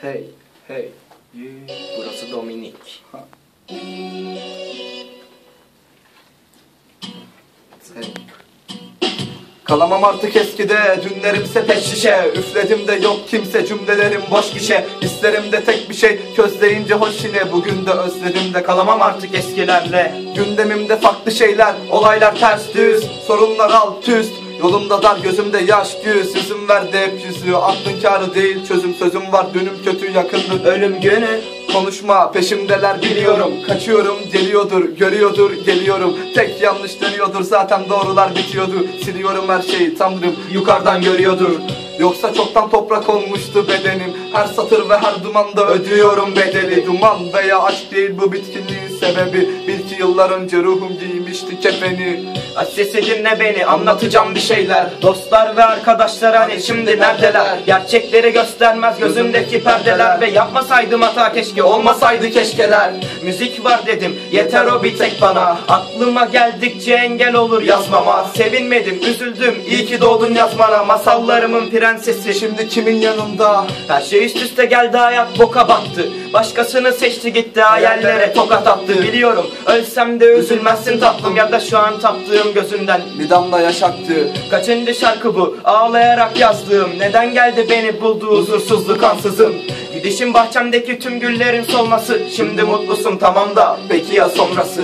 Hey, hey, burası Dominik. Hey. Kalamam artık eskide, dünlerimse pek şişe. Üfledim de yok kimse, cümlelerim boş gişe. Hislerimde tek bir şey, közleyince hoş yine. Bugün de özledim de. Kalamam artık eskilerle. Gündemimde farklı şeyler, olaylar ters düz. Sorunlar alt üst, Yolumda dar gözümde yaş güz Yüzüm verdi hep yüzü. Aklın kârı değil çözüm Sözüm var. Dünüm kötü yakındı. Ölüm günü Konuşma peşimdeler biliyorum. Kaçıyorum geliyordur görüyordur geliyorum. Tek yanlış dönüyordur zaten doğrular bitiyordu. Siliyorum her şeyi tanrım yukarıdan görüyordur Yoksa çoktan toprak olmuştu bedenim. Her satır ve her dumanda ödüyorum bedeli. Duman veya aşk değil bu bitkinliğin sebebi. Bil ki yıllar önce ruhum giymişti kefeni. Aç sesi dinle beni anlatacağım bir şeyler. Dostlar ve arkadaşlar hani şimdi neredeler? Gerçekleri göstermez gözümdeki perdeler. Ve yapmasaydım hata keşke olmasaydı keşkeler. Müzik var dedim yeter o bir tek bana. Aklıma geldikçe engel olur yazmama. Sevinmedim üzüldüm iyi ki doğdun yazmana. Masallarımın prensesi şimdi kimin yanında? Her şey üst üste geldi hayat boka battı. Başkasını seçti gitti hayallere tokat attı. Biliyorum ölsem de üzülmezsin tatlım. Ya da şu an taptığım gözünden. Bir damla yaşaktı Kaçıncı şarkı bu? Ağlayarak yazdığım. Neden geldi beni buldu huzursuzluk ansızın? Gidişim bahçemdeki tüm güllerin solması. Şimdi mutlusun tamam da. Peki ya sonrası